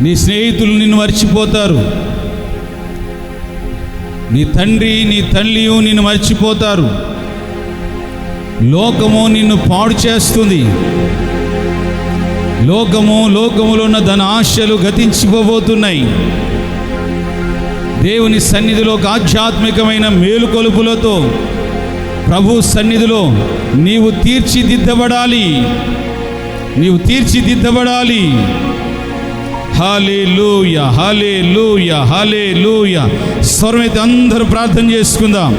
నీ స్నేహితులు నిన్ను మర్చిపోతారు. నీ తండ్రి నీ తల్లియు నిన్ను మర్చిపోతారు. లోకము నిన్ను పాడు చేస్తుంది. లోకము లోకములో ఉన్న ధన ఆశలు గతించిపోబోతున్నాయి. దేవుని సన్నిధిలో ఒక ఆధ్యాత్మికమైన మేలుకొలుపులతో ప్రభు సన్నిధిలో నీవు తీర్చిదిద్దబడాలి. నీవు తీర్చిదిద్దబడాలి. హాలే లూయ హాలే లూయ హాలే లూయ స్వరమైతే అందరూ ప్రార్థన చేసుకుందాం.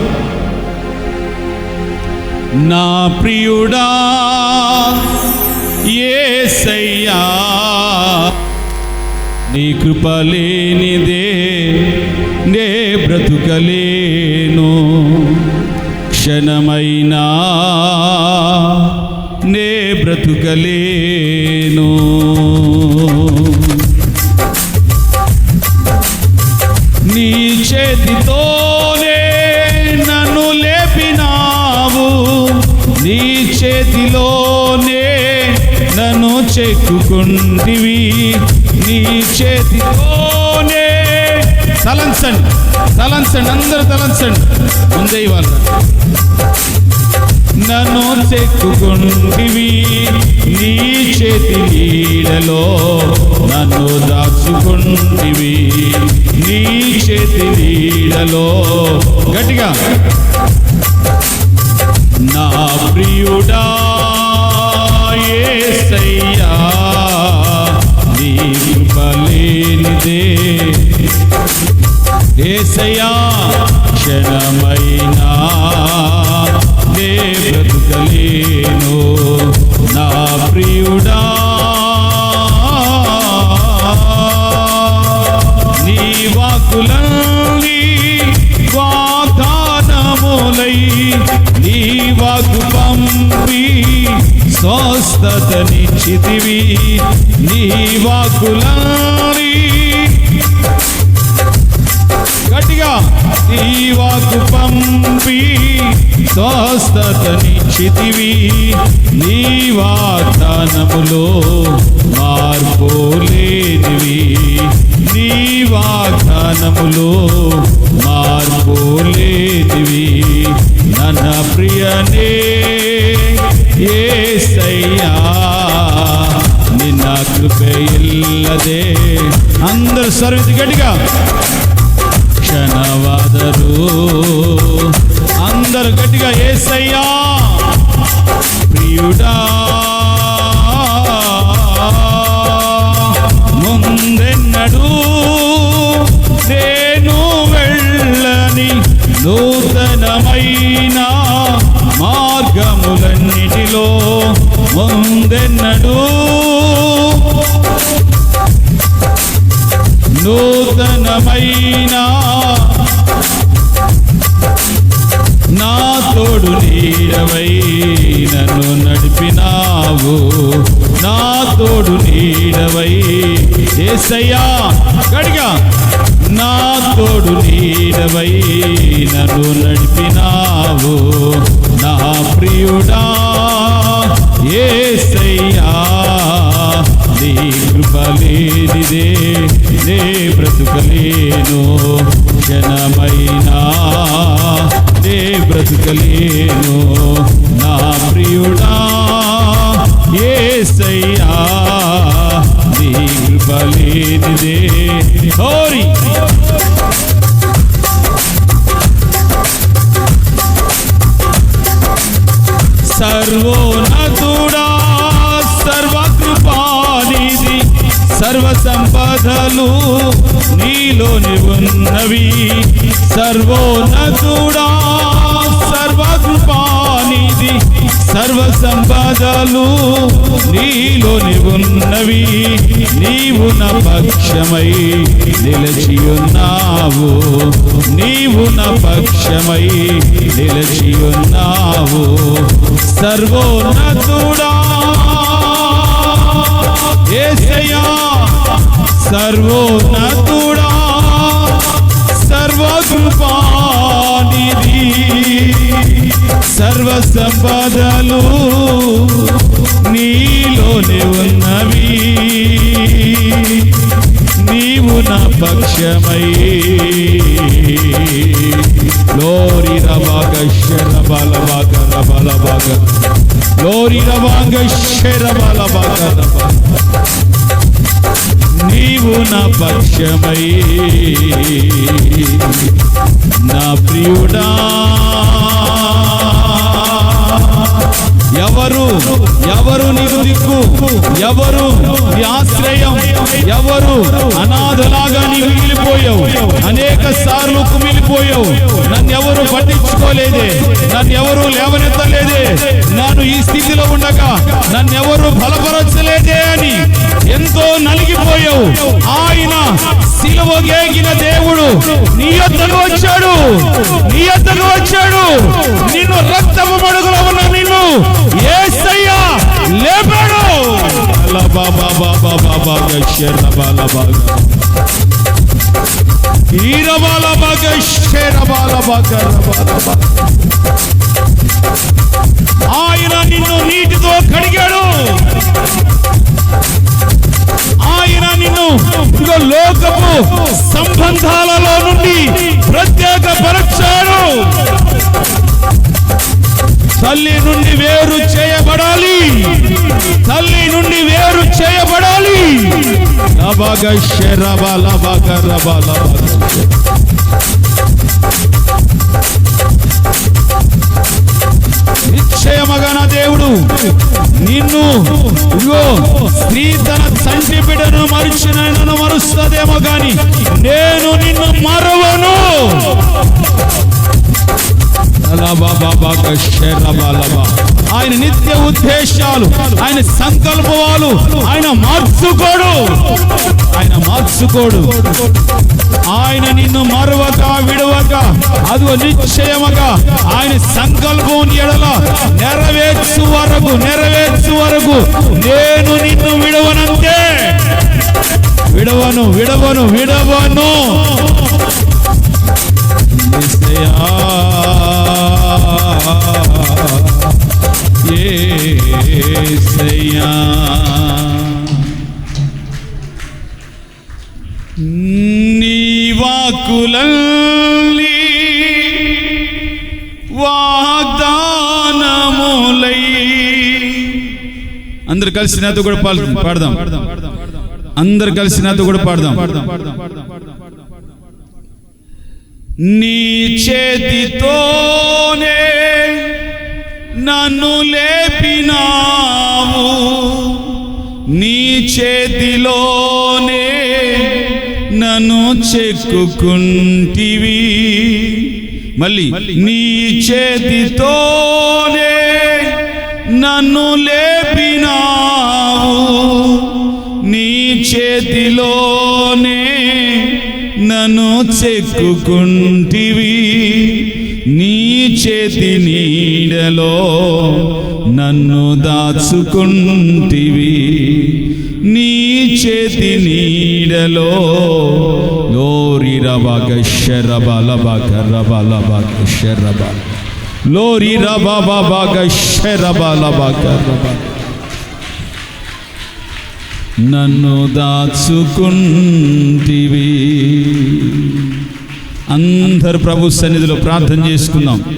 నా ప్రియుడా ఏసయ్యా నీ కృపలేనిదే నే బ్రతుకలేను. క్షణమైనా నే బ్రతుకలే నీ చేతితోనే నన్ను లేపినావు. నీ చేతిలోనే నన్ను చెక్కుకుంటివి. నీ చేతితోనే తలంచండి తలంచండి అందరూ తలంచండి. ముందే ఇవాళ నన్ను చెక్కుకుంటివి నీ చేతి నీడలో నన్ను దాచుకుంటివి నీ చేతి నీడలో గట్టిగా. నా ప్రియుడా యేసయ్యా నీ కృపలేనిదే. ఏసయ్యా క్షణమైనా బ్రతుకలేను. నా ప్రియుడా నీ వాకులని వాగ్దానములై నీ వాకు పంపి స్వస్థతనిచ్చితివి. నీ వాకులని గట్టిగా నీవాకు పంపి స్వస్థతనిచ్చితివి నీ వాగ్దానములో మార్పు లేనివి. నీ వాగ్దానములో మార్పు లేనివి. నన్న ప్రియనే ఏసయ్యా నిన్న కృపే ఇల్లదే. అందరు సర్వీస్ గట్టిగా క్షణవాದರು అందరు గట్టిగా ఏసయ్యా. ప్రియుడా. ముందెన్నడు నేను వెళ్ళని నూతనమైన మార్గములన్నిటిలో ముందెన్నడు శోధనమైనా నా తోడు నీడవై నన్ను నడిపినావు. నా తోడు నీడవై ఏసయ్యా గడిగా. నా తోడు నీడవై నన్ను నడిపినావు. నా ప్రియుడా ఏసయ్యా. కృప లేనిదే నే బ్రతుకలేను. జనమైనా నే బ్రతుకలేను. నా ప్రియుడా ఏసయ్యా నీ కృప లేనిదే హోరి సర్వోన్నతుడా సర్వ సంపదలు నీలోని ఉన్నవి. సర్వోన్నతుడా సర్వకృపానిది సర్వ సంపదలు నీలోని ఉన్నవి. నీవు నా పక్షమై నిలచియున్నావు. నీవు నా పక్షమై నిలచియున్నావు. సర్వోన్నతుడా ఉన్నవి. నీవు నా పక్షమై. లోరి రవాగ శరబల బాగ రబల బాగ లోరి రవాగ శరబల బాగ నీవు నా పక్షమై. నా ప్రియుడా. ఎవరు? ఎవరు నీకు దిక్కు? ఎవరు ఆశ్రయం? ఎవరు అనాథలాగా నీవు మిగిలిపోయావు? అనేక సార్లు కుమిలిపోయావు. నన్ను ఎవరు పట్టించుకోలేదే. నన్ను ఎవరు లేవనెత్తలేదే. నన్ను ఈ స్థితిలో ఉండగా నన్ను ఎవరు బలపరచలేదే అని ఎంతో నలిగిపోయావు. ఆయన సిలువగేగిన దేవుడు నీ యొద్దకు వచ్చాడు. నీ యొద్దకు వచ్చాడు. నిన్ను రక్తపు బాగా ఆయన నిన్ను నీటితో కడిగాడు. ఆయన నిన్ను లోకము సంబంధాలలో నుండి ప్రత్యేక పరచాడు. తల్లి నుండి వేరు చేయబడాలి. తల్లి నుండి వేరు చేయబడాలి. లబగ శరబ లబగ రబ లబగ నిశ్చయమగా నా దేవుడు నిన్ను ఇదిగో స్త్రీ తన తండ్రి బిడ్డను మరిచిన నన్ను మరుస్తుందేమో గాని నేను నిన్ను మరవను. ఆయన నిత్య ఉద్దేశాలు. ఆయన సంకల్పాలు ఆయన మార్చుకోడు. ఆయన మార్చుకోడు. ఆయన నిన్ను మరవక విడవక అదిగో నిశ్చయముగా ఆయన సంకల్పం ఎడల నెరవేర్చు వరకు నెరవేర్చు వరకు నేను నిన్ను విడవనంతే. విడవను విడవను విడవను. నిశ్చయా. యేసయ్యా. నీ వాకులల్లి వాగ్దానములై అందరు కలిసి నాతో కూడా పాడు పాడదాం అందరు కలిసి నాతో కూడా పాడదాం నీ చేతితోనే నన్ను లేపినావు. నీ చేతిలోనే నన్ను చెక్కుకుంటివి. మళ్ళీ నీ చేతితోనే నన్ను లేపినావు. నీ చేతిలోనే నన్ను చెక్కుకుంటివి. నీ చేతి నీడలో నన్ను దాచుకుంటివి. నీ చేతి నీడలో లోరి రబగ శరబ బగ రబల బగ శరబ లోరి రబ బగ శరబ బగ రబ నన్ను దాచుకుంటివి. అందరు ప్రభు సన్నిధిలో ప్రార్థన చేసుకుందాం.